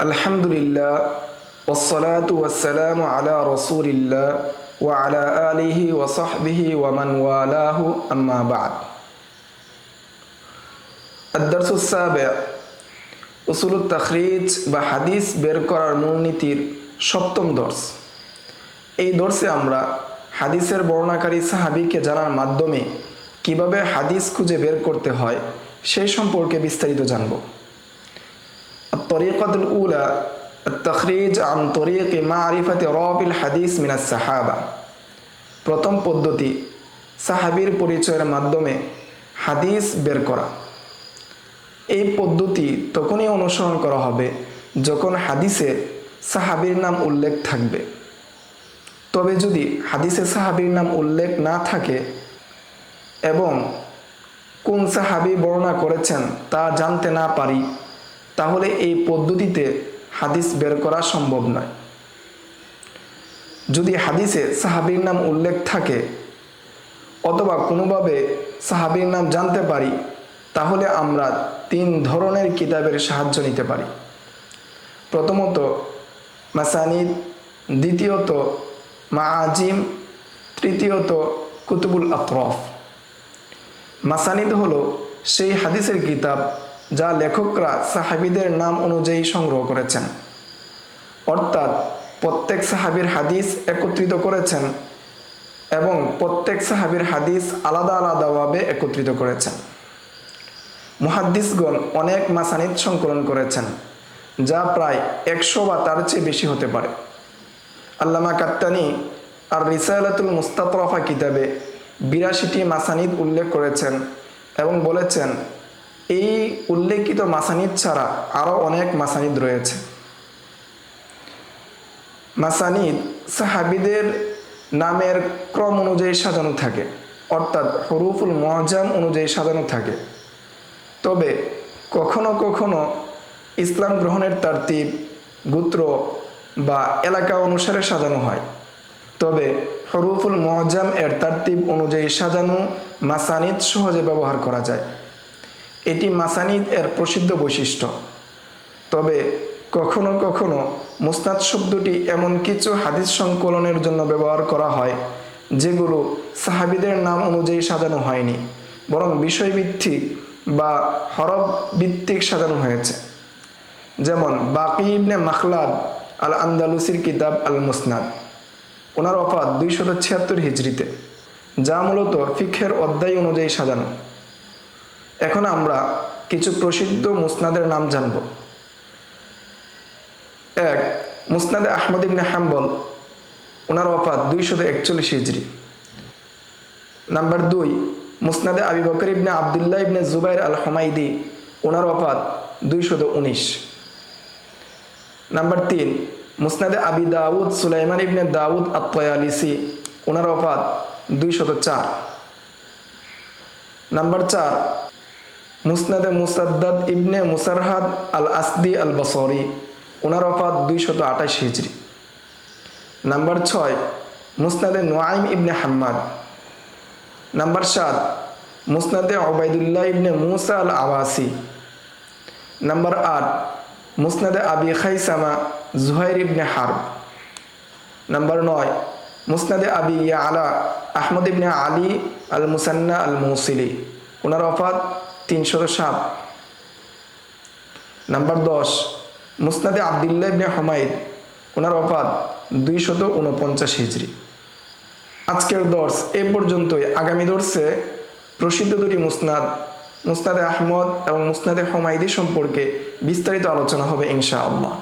الحمد لله والصلاة والسلام على رسول الله وعلى آله وصحبه ومن والاه أما بعد الدرس السابع উসুল তাখরিজ বা হাদিস বের করার মূলনীতির সপ্তম দর্শ এই দর্শে আমরা হাদিসের বর্ণাকারী সাহাবিকে জানার মাধ্যমে কিভাবে হাদিস খুঁজে বের করতে হয় সেই সম্পর্কে বিস্তারিত জানব الطريقة الأولى التخريج عن طريق معرفة راب الحديث من الصحابة প্রথম পদ্ধতি সাহাবির পরিচয়ের মাধ্যমে হাদিস বের করা এই পদ্ধতি তখনই অনুসরণ করা হবে যখন হাদিসে সাহাবির নাম উল্লেখ থাকবে তবে যদি হাদিসে সাহাবির নাম উল্লেখ না থাকে এবং কোন সাহাবি বর্ণনা করেছেন তা জানতে না পারি তাহলে এই পদ্ধতিতে হাদিস বের করা সম্ভব নয়। যদি হাদিসে সাহাবির নাম উল্লেখ থাকে অথবা কোনোভাবে সাহাবির নাম জানতে পারি, তাহলে আমরা তিন ধরনের কিতাবের সাহায্য নিতে পারি। প্রথমত মাসানিদ, দ্বিতীয়ত মা আজিম তৃতীয়ত কুতুবুল আতরফ। মাসানিদ হলো সেই হাদিসের কিতাব যা লেখকরা সাহাবিদের নাম অনুযায়ী সংগ্রহ করেছেন। অর্থাৎ প্রত্যেক সাহাবির হাদিস একত্রিত করেছেন এবং প্রত্যেক সাহাবির হাদিস আলাদা আলাদাভাবে একত্রিত করেছেন। মুহাদ্দিসগণ অনেক মাসানিদ সংকলন করেছেন, যা প্রায় একশো বা তার চেয়ে বেশি হতে পারে। আল্লামা কাত্তানি আর রিসালাতুল মুস্তাতরফা কিতাবে বিরাশিটি মাসানিদ উল্লেখ করেছেন এবং বলেছেন এই উল্লেখিত মাসানিদ ছাড়া আরও অনেক মাসানিদ রয়েছে। মাসানিদ সাহাবিদের নামের ক্রম অনুযায়ী সাজানো থাকে, অর্থাৎ হরুফুল মহাজাম অনুযায়ী সাজানো থাকে। তবে কখনো কখনো ইসলাম গ্রহণের তারতিব, গোত্র বা এলাকা অনুসারে সাজানো হয়। তবে হরুফুল মহাজাম এর তারতিব অনুযায়ী সাজানো মাসানিদ সহজে ব্যবহার করা যায়। এটি মাসানিদ এর প্রসিদ্ধ বৈশিষ্ট্য। তবে কখনো কখনো মুস্তাদ শব্দটি এমন কিছু হাদিস সংকলনের জন্য ব্যবহার করা হয়, যেগুলো সাহাবিদের নাম অনুযায়ী সাজানো হয়নি, বরং বিষয়ভিত্তিক বা হরব ভিত্তিক সাজানো হয়েছে। যেমন বাকি ইবনে মাখলাদ আল আন্দালুসির কিতাব আল মুসনাদ ওনার অফাত দুইশত ছিয়াত্তর হিজড়িতে, যা মূলত ফিক্ষের অধ্যায় অনুযায়ী সাজানো। এখন আমরা কিছু প্রসিদ্ধ মুসনাদের নাম জানব। এক, মুসনাদে আহমদ ইবনে হাম্বল ওনার অফাত দুইশত একচল্লিশ হিজড়ি নাম্বার দুই, মুসনাদে আবি বকর ইবনে আবদুল্লাহ ইবনে জুবাইর আল হমাইদি ওনার অফাত দুইশত উনিশ। নাম্বার তিন, মুসনাদে আবি দাউদ, সুলাইমান ইবনে দাউদ আত্ময়ালিসি ওনার অফাত দুইশত চার। নাম্বার চার মুসনাদে মুসাদ্দাদ ইবনে মুসারহাদ আল আসদি আল বসরি ওনার অফাত দুইশত আঠাশ হিজড়ি নাম্বার ছয়, মুসনাদে নোয়াইম ইবনে হাম্মাদ। নাম্বার সাত, মুসনাদে ওবায়দুল্লাহ ইবনে মুসা আল আওয়াসি নাম্বার আট, মুসনাদে আবি খাইসামা জুহাইর ইবনে হার্ব। নাম্বার নয়, মুসনাদে আবি আলা আহমদ ইবনে আলী আল মুসান্না আল মৌসিলি ওনার অফাত তিনশত সাত। নাম্বার দশ, মুসনাদে আবদুল্লাহ ইবনে হমাইদ ওনার অপাত দুইশত উনপঞ্চাশ হিজড়ি আজকের দর্শ এ পর্যন্তই। আগামী দর্শে প্রসিদ্ধ দুটি মুসনাদ মুস্তাদে আহমদ এবং মুসনাদে হমাইদি সম্পর্কে বিস্তারিত আলোচনা হবে ইনশাআল্লাহ।